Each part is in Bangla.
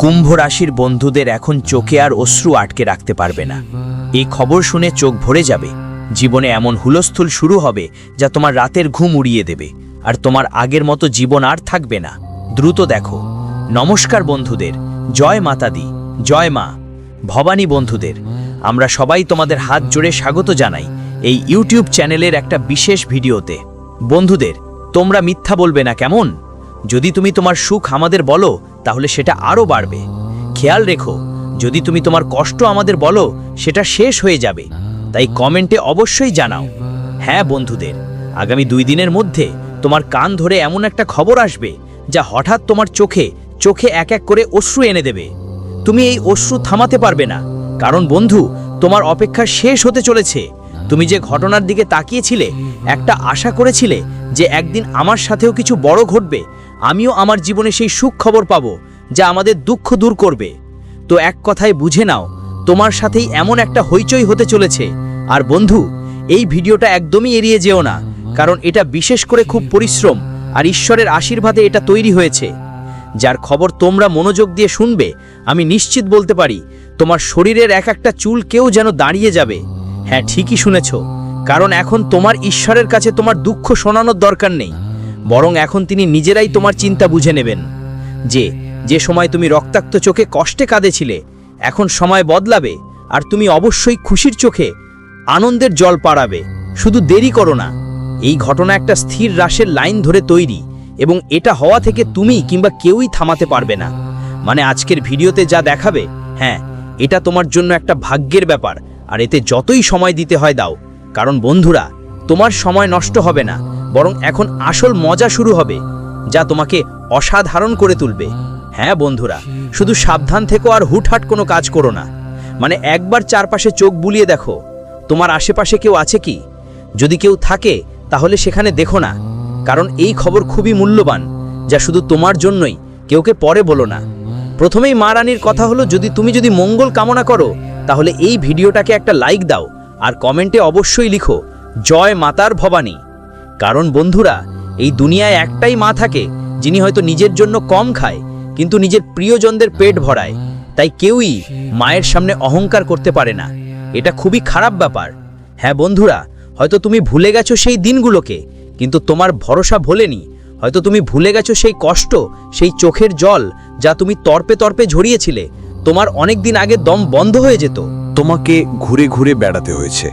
কুম্ভ রাশির বন্ধুদের এখন চোখে আর অশ্রু আটকে রাখতে পারবে না। এই খবর শুনে চোখ ভরে যাবে। জীবনে এমন হুলস্থুল শুরু হবে যা তোমার রাতের ঘুম উড়িয়ে দেবে। আর তোমার আগের মতো জীবন আর থাকবে না। দ্রুত দেখো। নমস্কার বন্ধুদের। জয় মাতাদি। জয় মা। ভবানী বন্ধুদের, আমরা সবাই তোমাদের হাত জোড়ে স্বাগত জানাই এই ইউটিউব চ্যানেলের একটা বিশেষ ভিডিওতে। বন্ধুদের, তোমরা মিথ্যা বলবে না কেমন? যদি তুমি তোমার সুখ আমাদের বলো তাহলে সেটা আরও বাড়বে। খেয়াল রেখো, যদি তুমি তোমার কষ্ট আমাদের বলো, সেটা শেষ হয়ে যাবে। তাই কমেন্টে অবশ্যই জানাও। হ্যাঁ বন্ধুদের, আগামী দুই দিনের মধ্যে তোমার কান ধরে এমন একটা খবর আসবে, যা হঠাৎ তোমার চোখে চোখে এক এক করে অশ্রু এনে দেবে। তুমি এই অশ্রু থামাতে পারবে না। কারণ বন্ধু, তোমার অপেক্ষা শেষ হতে চলেছে। তুমি যে ঘটনার দিকে তাকিয়েছিলে, একটা আশা করেছিলে যে একদিন আমার সাথেও কিছু বড় ঘটবে আমিও আমার জীবনে সেই সুখ খবর পাবো যা আমাদের দুঃখ দূর করবে। তো এক কথায় বুঝে নাও, তোমার সাথেই এমন একটা হইচই হতে চলেছে। আর বন্ধু, এই ভিডিওটা একদমই এড়িয়ে যেও না, কারণ এটা বিশেষ করে খুব পরিশ্রম আর ঈশ্বরের আশীর্বাদে এটা তৈরি হয়েছে। যার খবর তোমরা মনোযোগ দিয়ে শুনবে, আমি নিশ্চিত বলতে পারি, তোমার শরীরের এক একটা চুল কেউ যেন দাঁড়িয়ে যাবে। হ্যাঁ ঠিকই শুনেছ, কারণ এখন তোমার ঈশ্বরের কাছে তোমার দুঃখ শোনানোর দরকার নেই। বরং এখন তিনি নিজেরাই তোমার চিন্তা বুঝে নেবেন। যে যে সময় তুমি রক্তাক্ত চোখে কষ্টে কাঁদেছিলে, এখন সময় বদলাবে আর তুমি অবশ্যই খুশির চোখে আনন্দের জল পাড়াবে। শুধু দেরি করো না, এই ঘটনা একটা স্থির রাশের লাইন ধরে তৈরি এবং এটা হওয়া থেকে তুমি কিংবা কেউই থামাতে পারবে না। মানে আজকের ভিডিওতে যা দেখাবে হ্যাঁ এটা তোমার জন্য একটা ভাগ্যের ব্যাপার, আর এতে যতই সময় দিতে হয় দাও। কারণ বন্ধুরা, তোমার সময় নষ্ট হবে না। বরং এখন আসল মজা শুরু হবে, যা তোমাকে অসাধারণ করে তুলবে। হ্যাঁ বন্ধুরা, শুধু সাবধান থেকো আর হুটহাট কোনো কাজ করো না। মানে একবার চারপাশে চোখ বুলিয়ে দেখো, তোমার আশেপাশে কেউ আছে কি? যদি কেউ থাকে, তাহলে সেখানে দেখো না, কারণ এই খবর খুবই মূল্যবান, যা শুধু তোমার জন্যই, কেউকে পরে বলো না। প্রথমেই মা রানীর কথা হলো, যদি তুমি যদি মঙ্গল কামনা করো, তাহলে এই ভিডিওটাকে একটা লাইক দাও, আর কমেন্টে অবশ্যই লিখো, জয় মাতার ভবানী। কারণ বন্ধুরা, এই দুনিয়ায় একটাই মা থাকে, যিনি হয়তো নিজের জন্য কম খায়, কিন্তু নিজের প্রিয়জনদের পেট ভরায়। তাই কেউই মায়ের সামনে অহংকার করতে পারে না। এটা খুবই খারাপ ব্যাপার। হ্যাঁ বন্ধুরা, হয়তো তুমি ভুলে গেছো সেই দিনগুলোকে, কিন্তু তোমার ভরসা ভোলেনি। হয়তো তুমি ভুলে গেছো সেই কষ্ট, সেই চোখের জল, যা তুমি তর্পে তর্পে ঝরিয়েছিলে। তোমার অনেক দিন আগে দম বন্ধ হয়ে যেত। তোমাকে ঘুরে ঘুরে বেড়াতে হয়েছে।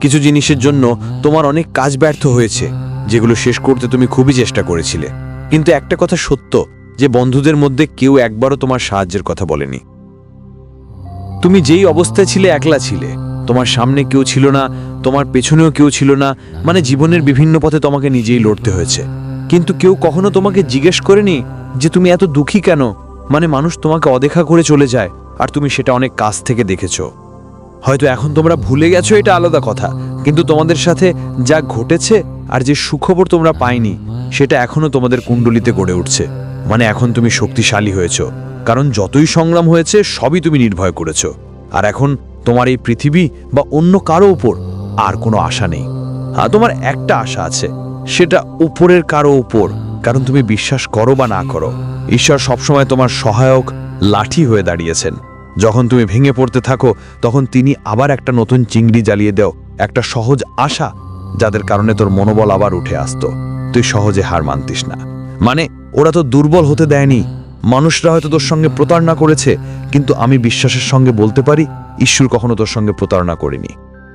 কিছু জিনিসের জন্য তোমার অনেক কাজ ব্যর্থ হয়েছে, যেগুলো শেষ করতে তুমি খুবই চেষ্টা করেছিলে। কিন্তু একটা কথা সত্য, যে বন্ধুদের মধ্যে কেউ একবারও তোমার সাহায্যের কথা বলেনি। তুমি যেই অবস্থায় ছিলে, একলা ছিলে। তোমার সামনে কেউ ছিল না, তোমার পেছনেও কেউ ছিল না মানে জীবনের বিভিন্ন পথে তোমাকে নিজেই লড়তে হয়েছে। কিন্তু কেউ কখনো তোমাকে জিজ্ঞেস করেনি যে তুমি এত দুঃখী কেন? মানে মানুষ তোমাকে অদেখা করে চলে যায়, আর তুমি সেটা অনেক কাছ থেকে দেখেছ। হয়তো এখন তোমরা ভুলে গেছো এটা আলাদা কথা, কিন্তু তোমাদের সাথে যা ঘটেছে আর যে সুখবর তোমরা পাইনি, সেটা এখনও তোমাদের কুণ্ডলিতে গড়ে উঠছে। মানে এখন তুমি শক্তিশালী হয়েছ, কারণ যতই সংগ্রাম হয়েছে, সবই তুমি নির্ভয় করেছ। আর এখন তোমার এই পৃথিবী বা অন্য কারও উপর আর কোনো আশা নেই। হ্যাঁ তোমার একটা আশা আছে, সেটা উপরের কারও উপর, কারণ তুমি বিশ্বাস করো বা না করো। ঈশ্বর সবসময় তোমার সহায়ক লাঠি হয়ে দাঁড়িয়েছেন। যখন তুমি ভেঙে পড়তে থাকো, তখন তিনি আবার একটা নতুন চিংড়ি জ্বালিয়ে দেও, একটা সহজ আশা যাদের কারণে তোর মনোবল আবার উঠে আসতো। তুই সহজে হার মানতিস না। মানে ওরা তো দুর্বল হতে দেয়নি। মানুষরা হয়তো তোর সঙ্গে প্রতারণা করেছে, কিন্তু আমি বিশ্বাসের সঙ্গে বলতে পারি, ঈশ্বর কখনো তোর সঙ্গে প্রতারণা করেনি।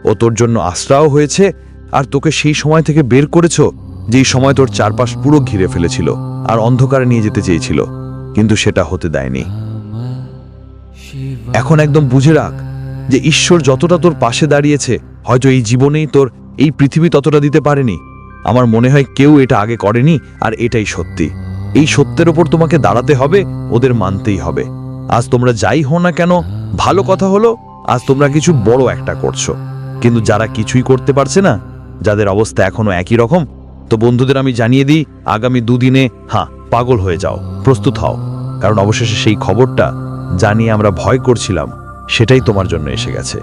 ও তোর জন্য আশ্রাও হয়েছে, আর তোকে সেই সময় থেকে বের করেছ, যেই সময় তোর চারপাশ পুরো ঘিরে ফেলেছিল, আর অন্ধকারে নিয়ে যেতে চেয়েছিল, কিন্তু সেটা হতে দেয়নি। এখন একদম বুঝে রাখ যে ঈশ্বর যতটা তোর পাশে দাঁড়িয়েছে, হয়তো এই জীবনেই তোর এই পৃথিবী ততটা দিতে পারেনি। আমার মনে হয় কেউ এটা আগে করেনি, আর এটাই সত্যি। এই সত্যের ওপর তোমাকে দাঁড়াতে হবে, ওদের মানতেই হবে। আজ তোমরা যাই হও না কেন, ভালো কথা হলো, আজ তোমরা কিছু বড় একটা করছ। কিন্তু যারা কিছুই করতে পারছে না, যাদের অবস্থা এখনও একই রকম, তো বন্ধুদের আমি জানিয়ে দিই, আগামী দুদিনে হ্যাঁ পাগল হয়ে যাও, প্রস্তুত হও। কারণ অবশেষে সেই খবরটা জানিয়ে আমরা ভয় করছিলাম, সেটাই তোমার জন্য এসে গেছে।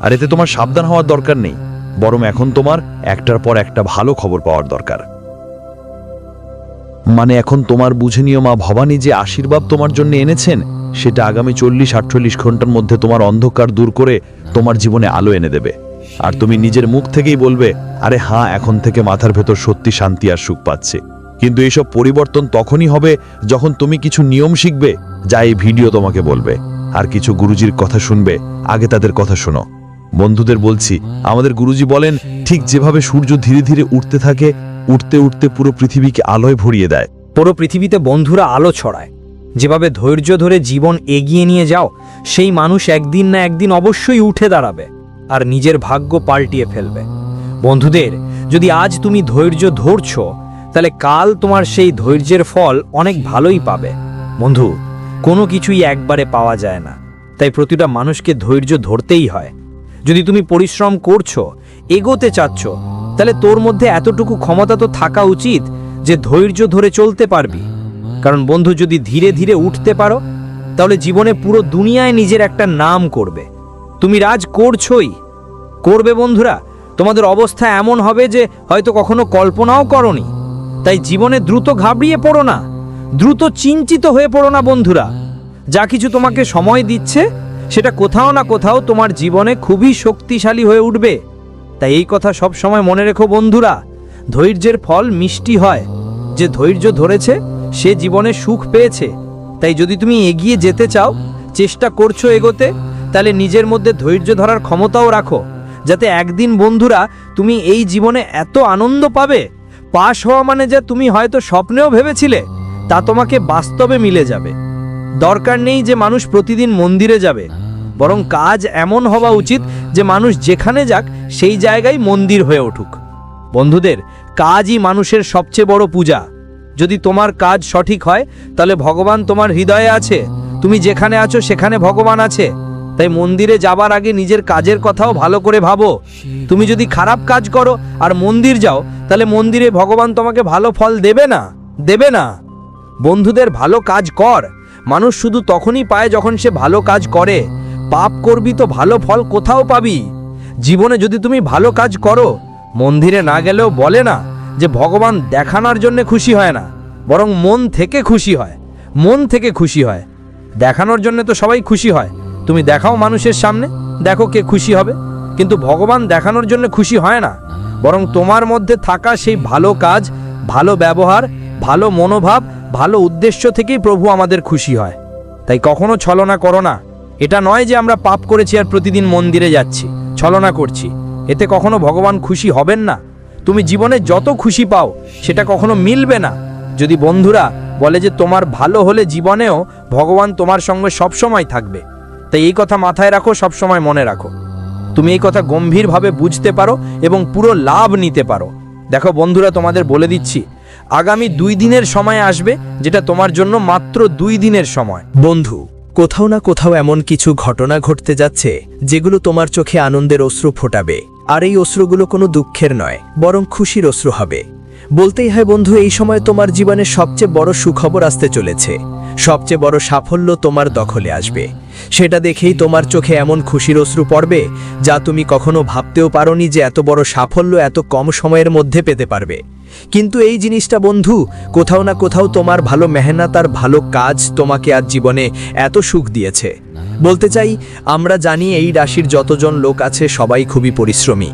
আর এতে তোমার সাবধান হওয়ার দরকার নেই, বরং এখন তোমার একটার পর একটা ভালো খবর পাওয়ার দরকার। মানে এখন তোমার বুঝে নিও মা ভবানী যে আশীর্বাদ তোমার জন্য এনেছেন, সেটা আগামী চল্লিশ আটচল্লিশ ঘণ্টার মধ্যে তোমার অন্ধকার দূর করে তোমার জীবনে আলো এনে দেবে। আর তুমি নিজের মুখ থেকেই বলবে, আরে হ্যাঁ এখন থেকে মাথার ভেতর সত্যি শান্তি আর সুখ পাচ্ছে। কিন্তু এইসব পরিবর্তন তখনই হবে যখন তুমি কিছু নিয়ম শিখবে যা এই ভিডিও তোমাকে বলবে। আর কিছু গুরুজির কথা শুনবে। আগে তাদের কথা শোনো। বন্ধুদের বলছি, আমাদের গুরুজি বলেন, ঠিক যেভাবে সূর্য ধীরে ধীরে উঠতে থাকে, উঠতে উঠতে পুরো পৃথিবীকে আলোয় ভরিয়ে দেয়। পুরো পৃথিবীতে বন্ধুরা আলো ছড়ায়। যেভাবে ধৈর্য ধরে জীবন এগিয়ে নিয়ে যাও, সেই মানুষ একদিন না একদিন অবশ্যই উঠে দাঁড়াবে আর নিজের ভাগ্য পাল্টিয়ে ফেলবে। বন্ধুদের, যদি আজ তুমি ধৈর্য ধরছ তাহলে কাল তোমার সেই ধৈর্যের ফল অনেক ভালোই পাবে। বন্ধু, কোনো কিছুই একবারে পাওয়া যায় না। তাই প্রতিটা মানুষকে ধৈর্য ধরতেই হয়। যদি তুমি পরিশ্রম করছ, এগোতে চাচ্ছ, তাহলে তোর মধ্যে এতটুকু ক্ষমতা তো থাকা উচিত যে ধৈর্য ধরে চলতে পারবি। কারণ বন্ধু, যদি ধীরে ধীরে উঠতে পারো, তাহলে জীবনে পুরো দুনিয়ায় নিজের একটা নাম করবে। তুমি রাজ করছই। করবে বন্ধুরা, তোমাদের অবস্থা এমন হবে যে হয়তো কখনো কল্পনাও করনি। তাই জীবনে দ্রুত ঘাবড়িয়ে পড়ো না। দ্রুত চিন্তিত হয়ে পড়ো না, বন্ধুরা। যা কিছু তোমাকে সময় দিচ্ছে, সেটা কোথাও না কোথাও তোমার জীবনে খুবই শক্তিশালী হয়ে উঠবে। তাই এই কথা সব সময় মনে রেখো, বন্ধুরা। ধৈর্যের ফল মিষ্টি হয়। যে ধৈর্য ধরেছে, সে জীবনে সুখ পেয়েছে। তাই যদি তুমি এগিয়ে যেতে চাও, চেষ্টা করছ এগোতে, তাহলে নিজের মধ্যে ধৈর্য ধরার ক্ষমতাও রাখো। যাতে একদিন, বন্ধুরা, তুমি এই জীবনে এত আনন্দ পাবে। পাশ হওয়া মানে যা তুমি হয়তো স্বপ্নেও ভেবেছিলে, তা তোমাকে বাস্তবে মিলে যাবে। দরকার নেই যে মানুষ প্রতিদিন মন্দিরে যাবে, বরং কাজ এমন হওয়া উচিত যে মানুষ যেখানে যাক, সেই জায়গায় মন্দির হয়ে উঠুক। বন্ধুদের, কাজই মানুষের সবচেয়ে বড় পূজা। যদি তোমার কাজ সঠিক হয়, তাহলে ভগবান তোমার হৃদয়ে আছে। তুমি যেখানে আছো, সেখানে ভগবান আছে। তাই মন্দিরে যাবার আগে নিজের কাজের কথাও ভালো করে ভাবো। তুমি যদি খারাপ কাজ করো আর মন্দির যাও, তাহলে মন্দিরে ভগবান তোমাকে ভালো ফল দেবে না দেবে না। বন্ধুদের ভালো কাজ কর, মানুষ শুধু তখনই পায় যখন সে ভালো কাজ করে। পাপ করবি তো ভালো ফল কোথাও পাবি? জীবনে যদি তুমি ভালো কাজ করো, মন্দিরে না গেলেও বলে না যে ভগবান দেখানোর জন্য খুশি হয় না, বরং মন থেকে খুশি হয়, মন থেকে খুশি হয়। দেখানোর জন্য তো সবাই খুশি হয়। তুমি দেখাও মানুষের সামনে, দেখো কে খুশি হবে। কিন্তু ভগবান দেখানোর জন্য খুশি হয় না। বরং তোমার মধ্যে থাকা সেই ভালো কাজ, ভালো ব্যবহার, ভালো মনোভাব, ভালো উদ্দেশ্য থেকেই প্রভু আমাদের খুশি হয়। তাই কখনো ছলনা করো না। এটা নয় যে আমরা পাপ করেছি আর প্রতিদিন মন্দিরে যাচ্ছি। ছলনা করছি। এতে কখনো ভগবান খুশি হবেন না। তুমি জীবনে যত খুশি পাও, সেটা কখনো মিলবে না। যদি বন্ধুরা বলে যে তোমার ভালো হলে জীবনেও ভগবান তোমার সঙ্গে সবসময় থাকবে। তাই এই কথা মাথায় রাখো, সবসময় মনে রাখো। তুমি এই কথা গম্ভীরভাবে বুঝতে পারো এবং পুরো লাভ নিতে পারো। দেখো বন্ধুরা, তোমাদের বলে দিচ্ছি, আগামী দুই দিনের সময় আসবে যেটা তোমার জন্য মাত্র দুই দিনের সময়। বন্ধু, কোথাও না কোথাও এমন কিছু ঘটনা ঘটতে যাচ্ছে যেগুলো তোমার চোখে আনন্দের অশ্রু ফোটাবে। আর এই অশ্রুগুলো কোনো দুঃখের নয়, বরং খুশির অশ্রু হবে। বলতেই হয়, বন্ধু, এই সময় তোমার জীবনে সবচেয়ে বড় সুখবর আসতে চলেছে। সবচেয়ে বড় সাফল্য তোমার দখলে আসবে। সেটা দেখেই তোমার চোখে এমন খুশির অশ্রু পড়বে, যা তুমি কখনো ভাবতেও পারোনি যে এত বড় সাফল্য এত কম সময়ের মধ্যে পেতে পারবে। কিন্তু এই জিনিসটা, বন্ধু, কোথাও না কোথাও তোমার ভালো মেহনত আর ভালো কাজ তোমাকে আজ জীবনে এত সুখ দিয়েছে। বলতে চাই, আমরা জানি এই রাশির যতজন লোক আছে সবাই খুবই পরিশ্রমী,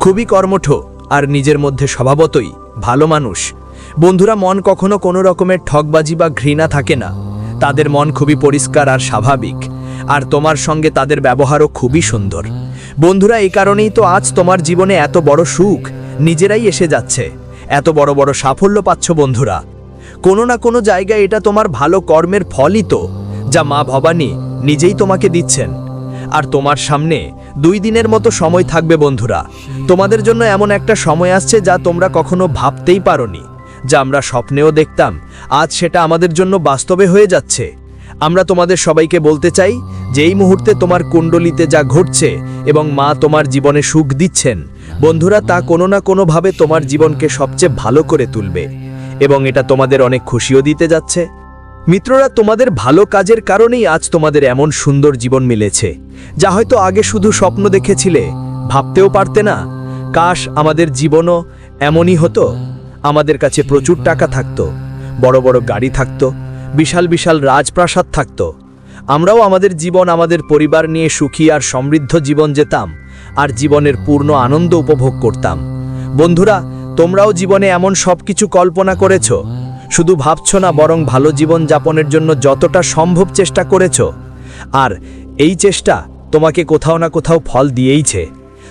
খুবই কর্মঠ। আর নিজের মধ্যে স্বভাবতই ভালো মানুষ। বন্ধুরা, মন কখনো কোনো রকমের ঠকবাজি বা ঘৃণা থাকে না। তাদের মন খুবই পরিষ্কার আর স্বাভাবিক। আর তোমার সঙ্গে তাদের ব্যবহারও খুবই সুন্দর। বন্ধুরা, এই কারণেই তো আজ তোমার জীবনে এত বড় সুখ। নিজেরাই এসে যাচ্ছে। এত বড় বড় সাফল্য পাচ্ছ বন্ধুরা। কোনো না কোনো জায়গায় এটা তোমার ভালো কর্মের ফলই তো, যা মা ভবানী নিজেই তোমাকে দিচ্ছেন। আর তোমার সামনে দুই দিনের মতো সময় থাকবে বন্ধুরা। তোমাদের জন্য এমন একটা সময় আসছে যা তোমরা কখনো ভাবতেই পারোনি, যা আমরা স্বপ্নেও দেখতাম। আজ সেটা আমাদের জন্য বাস্তবে হয়ে যাচ্ছে। আমরা তোমাদের সবাইকে বলতে চাই যে এই মুহূর্তে তোমার কুণ্ডলিতে যা ঘটছে এবং মা তোমার জীবনে সুখ দিচ্ছেন, বন্ধুরা তা কোনো না কোনোভাবে তোমার জীবনকে সবচেয়ে ভালো করে তুলবে এবং এটা তোমাদের অনেক খুশিও দিতে যাচ্ছে। মিত্ররা তোমাদের ভালো কাজের কারণেই আজ তোমাদের এমন সুন্দর জীবন মিলেছে, যা হয়তো আগে শুধু স্বপ্ন দেখেছিলে, ভাবতেও পারতে না। কাশ, আমাদের জীবনও এমনই হতো। আমাদের কাছে প্রচুর টাকা থাকতো, বড় বড় গাড়ি থাকতো, বিশাল বিশাল রাজপ্রাসাদ থাকত। আমরাও আমাদের জীবন, আমাদের পরিবার নিয়ে সুখী আর সমৃদ্ধ জীবন যেতাম আর জীবনের পূর্ণ আনন্দ উপভোগ করতাম। বন্ধুরা, তোমরাও জীবনে এমন সব কিছু কল্পনা করেছ শুধু ভাবছ না বরং ভালো জীবন যাপনের জন্য যতটা সম্ভব চেষ্টা করেছ। আর এই চেষ্টা তোমাকে কোথাও না কোথাও ফল দিয়েইছে।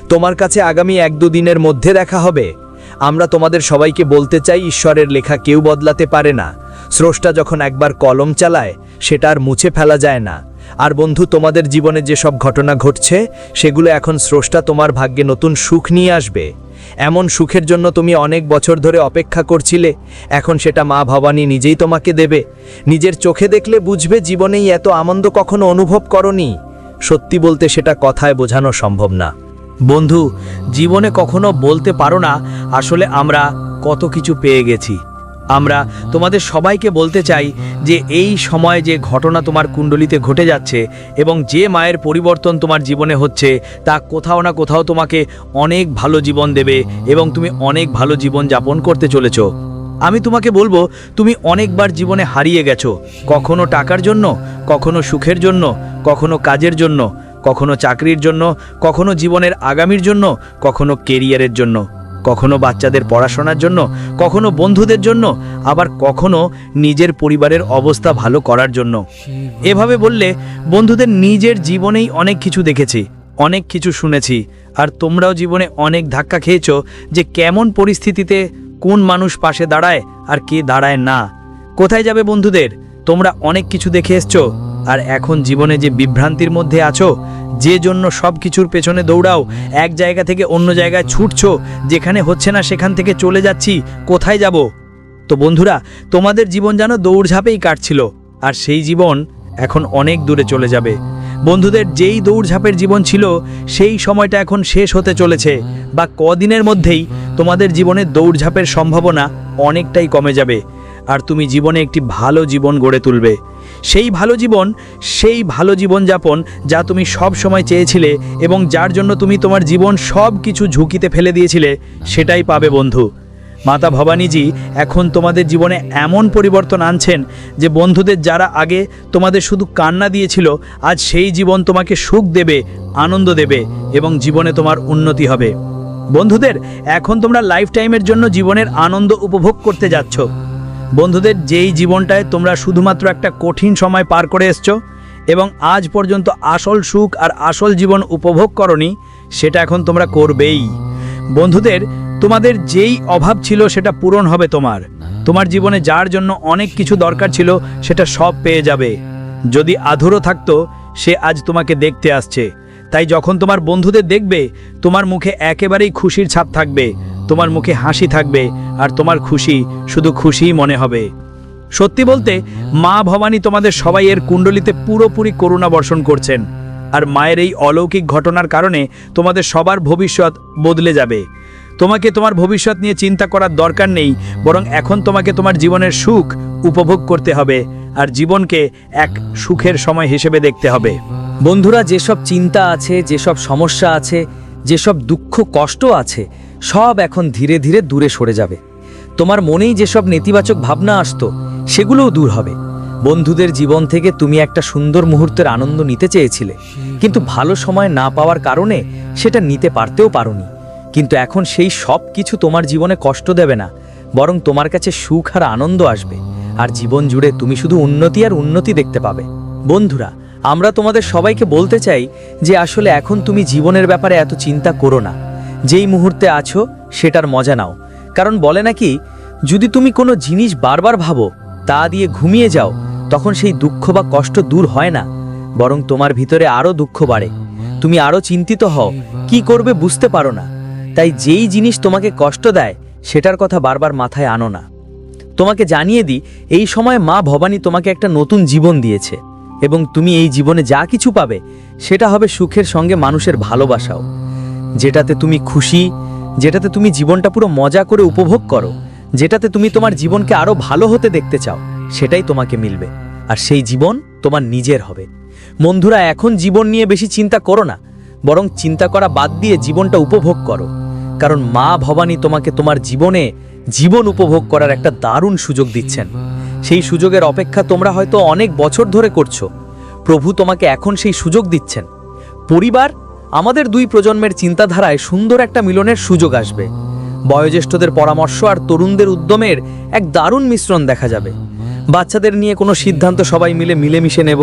তোমার কাছে আগামী এক দুদিনের মধ্যে দেখা হবে। আমরা তোমাদের সবাইকে বলতে চাই, ঈশ্বরের লেখা কেউ বদলাতে পারে না। স্রষ্টা যখন একবার কলম চালায়, সেটা আর মুছে ফেলা যায় না। আর বন্ধু, তোমাদের জীবনে যেসব ঘটনা ঘটছে, সেগুলো এখন স্রষ্টা তোমার ভাগ্যে নতুন সুখ নিয়ে আসবে। এমন সুখের জন্য তুমি অনেক বছর ধরে অপেক্ষা করছিলে। এখন সেটা মা ভবানী নিজেই তোমাকে দেবে। নিজের চোখে দেখলে বুঝবে জীবনেই এত আনন্দ কখনো অনুভব করনি। সত্যি বলতে সেটা কথায় বোঝানো সম্ভব না। বন্ধু, জীবনে কখনো বলতে পারো না, আসলে আমরা কত কিছু পেয়ে গেছি। আমরা তোমাদের সবাইকে বলতে চাই যে এই সময় যে ঘটনা তোমার কুণ্ডলিতে ঘটে যাচ্ছে এবং যে মায়ের পরিবর্তন তোমার জীবনে হচ্ছে, তা কোথাও না কোথাও তোমাকে অনেক ভালো জীবন দেবে এবং তুমি অনেক ভালো জীবন যাপন করতে চলেছ। আমি তোমাকে বলব, তুমি অনেকবার জীবনে হারিয়ে গেছো। কখনো টাকার জন্য, কখনো সুখের জন্য, কখনো কাজের জন্য, কখনো চাকরির জন্য, কখনো জীবনের আগামীর জন্য, কখনো কেরিয়ারের জন্য। কখনো বাচ্চাদের পড়াশোনার জন্য, কখনো বন্ধুদের জন্য, আবার কখনো নিজের পরিবারের অবস্থা ভালো করার জন্য। এভাবে বললে বন্ধুদের নিজের জীবনেই অনেক কিছু দেখেছি, অনেক কিছু শুনেছি, আর তোমরাও জীবনে অনেক ধাক্কা খেয়েছো যে কেমন পরিস্থিতিতে কোন মানুষ পাশে দাঁড়ায় আর কে দাঁড়ায় না। কোথায় যাবে বন্ধুদের? তোমরা অনেক কিছু দেখে এসছো আর এখন জীবনে যে বিভ্রান্তির মধ্যে আছো, যে জন্য সব কিছুর পেছনে দৌড়াও, এক জায়গা থেকে অন্য জায়গায় ছুটছো, যেখানে হচ্ছে না সেখান থেকে চলে যাচ্ছি, কোথায় যাব? তো বন্ধুরা, তোমাদের জীবন যেন দৌড়ঝাঁপেই কাটছিল, আর সেই জীবন এখন অনেক দূরে চলে যাবে। বন্ধুদের যেই দৌড়ঝাঁপের জীবন ছিল, সেই সময়টা এখন শেষ হতে চলেছে, বা কদিনের মধ্যেই তোমাদের জীবনে দৌড়ঝাঁপের সম্ভাবনা অনেকটাই কমে যাবে। আর তুমি জীবনে একটি ভালো জীবন গড়ে তুলবে। সেই ভালো জীবন, সেই ভালো জীবন যাপন যা তুমি সব সময় চেয়েছিলে এবং যার জন্য তুমি তোমার জীবন সব কিছু ঝুঁকিতে ফেলে দিয়েছিলে, সেটাই পাবে বন্ধু। মাতা ভবানীজি এখন তোমাদের জীবনে এমন পরিবর্তন আনছেন যে বন্ধুদের যারা আগে তোমাদের শুধু কান্না দিয়েছিল, আজ সেই জীবন তোমাকে সুখ দেবে, আনন্দ দেবে এবং জীবনে তোমার উন্নতি হবে। বন্ধুদের, এখন তোমরা লাইফ টাইমের জন্য জীবনের আনন্দ উপভোগ করতে যাচ্ছ। বন্ধুদের, যেই জীবনটায় তোমরা শুধুমাত্র একটা কঠিন সময় পার করে এসছো এবং আজ পর্যন্ত আসল সুখ আর আসল জীবন উপভোগ করনি, সেটা এখন তোমরা করবেই। বন্ধুদের, তোমাদের যেই অভাব ছিল সেটা পূরণ হবে তোমার। তোমার জীবনে যার জন্য অনেক কিছু দরকার ছিল, সেটা সব পেয়ে যাবে। যদি আধুরো থাকতো, সে আজ তোমাকে দেখতে আসছে। তাই যখন তোমার বন্ধুদের দেখবে, তোমার মুখে একেবারেই খুশির ছাপ থাকবে। তোমার মুখে হাসি থাকবে আর তোমার খুশি শুধু খুশিই মনে হবে। সত্যি বলতে, মা ভবানী তোমাদের সবাই এর কুণ্ডলিতে পুরোপুরি করুণা বর্ষণ করছেন আর মায়ের এই অলৌকিক ঘটনার কারণে তোমাদের সবার ভবিষ্যৎ বদলে যাবে। তোমাকে তোমার ভবিষ্যৎ নিয়ে চিন্তা করার দরকার নেই, বরং এখন তোমাকে তোমার জীবনের সুখ উপভোগ করতে হবে আর জীবনকে এক সুখের সময় হিসেবে দেখতে হবে। বন্ধুরা, যেসব চিন্তা আছে, যেসব সমস্যা আছে, যেসব দুঃখ, কষ্ট আছে সব এখন ধীরে ধীরে দূরে সরে যাবে। তোমার মনেই যেসব নেতিবাচক ভাবনা আসতো, সেগুলোও দূর হবে। বন্ধুদের জীবন থেকে তুমি একটা সুন্দর মুহূর্তের আনন্দ নিতে চেয়েছিলে, কিন্তু ভালো সময় না পাওয়ার কারণে সেটা নিতে পারতেও পারোনি। কিন্তু এখন সেই সব কিছু তোমার জীবনে কষ্ট দেবে না, বরং তোমার কাছে সুখ আর আনন্দ আসবে, আর জীবন জুড়ে তুমি শুধু উন্নতি আর উন্নতি দেখতে পাবে। বন্ধুরা, আমরা তোমাদের সবাইকে বলতে চাই যে আসলে এখন তুমি জীবনের ব্যাপারে এত চিন্তা করো না। যেই মুহূর্তে আছো, সেটার মজা নাও। কারণ বলে নাকি, যদি তুমি কোনো জিনিস বারবার ভাবো, তা দিয়ে ঘুমিয়ে যাও, তখন সেই দুঃখ বা কষ্ট দূর হয় না। বরং তোমার ভিতরে আরও দুঃখ বাড়ে। তুমি আরও চিন্তিত হও, কি করবে বুঝতে পারো না। তাই যেই জিনিস তোমাকে কষ্ট দেয়, সেটার কথা বারবার মাথায় আনো না। তোমাকে জানিয়ে দিই, এই সময় মা ভবানী তোমাকে একটা নতুন জীবন দিয়েছে। এবং তুমি এই জীবনে যা কিছু পাবে, সেটা হবে সুখের সঙ্গে মানুষের ভালোবাসাও। যেটাতে তুমি খুশি, যেটাতে তুমি জীবনটা পুরো মজা করে উপভোগ করো, যেটাতে তুমি তোমার জীবনকে আরও ভালো হতে দেখতে চাও, সেটাই তোমাকে মিলবে। আর সেই জীবন তোমার নিজের হবে। বন্ধুরা, এখন জীবন নিয়ে বেশি চিন্তা করো না, বরং চিন্তা করা বাদ দিয়ে জীবনটা উপভোগ করো। কারণ মা ভবানী তোমাকে তোমার জীবনে জীবন উপভোগ করার একটা দারুণ সুযোগ দিচ্ছেন। সেই সুযোগের অপেক্ষা তোমরা হয়তো অনেক বছর ধরে করছ। প্রভু তোমাকে এখন সেই সুযোগ দিচ্ছেন। পরিবার আমাদের দুই প্রজন্মের চিন্তাধারায় সুন্দর একটা মিলনের সুযোগ আসবে। বয়োজ্যেষ্ঠদের পরামর্শ আর তরুণদের উদ্যমের এক দারুণ মিশ্রণ দেখা যাবে। বাচ্চাদের নিয়ে কোনো সিদ্ধান্ত সবাই মিলে মিলেমিশে নেব।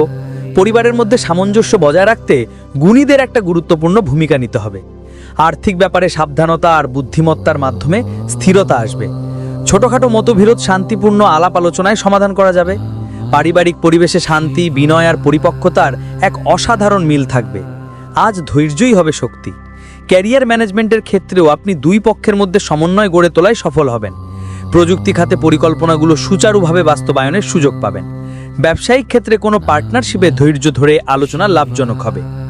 পরিবারের মধ্যে সামঞ্জস্য বজায় রাখতে গুণীদের একটা গুরুত্বপূর্ণ ভূমিকা নিতে হবে। আর্থিক ব্যাপারে সাবধানতা আর বুদ্ধিমত্তার মাধ্যমে স্থিরতা আসবে। ছোটখাটো মতবিরোধ শান্তিপূর্ণ আলাপ আলোচনায় সমাধান করা যাবে। পারিবারিক পরিবেশে শান্তি, বিনয় আর পরিপক্কতার এক অসাধারণ মিল থাকবে। আজ ধৈর্যই হবে শক্তি। ক্যারিয়ার ম্যানেজমেন্টের ক্ষেত্রেও আপনি দুই পক্ষের মধ্যে সমন্বয় গড়ে তোলায় সফল হবেন। প্রযুক্তি খাতে পরিকল্পনাগুলো সুচারুভাবে বাস্তবায়নের সুযোগ পাবেন। ব্যবসায়িক ক্ষেত্রে কোনো পার্টনারশিপে ধৈর্য ধরে আলোচনা লাভজনক হবে।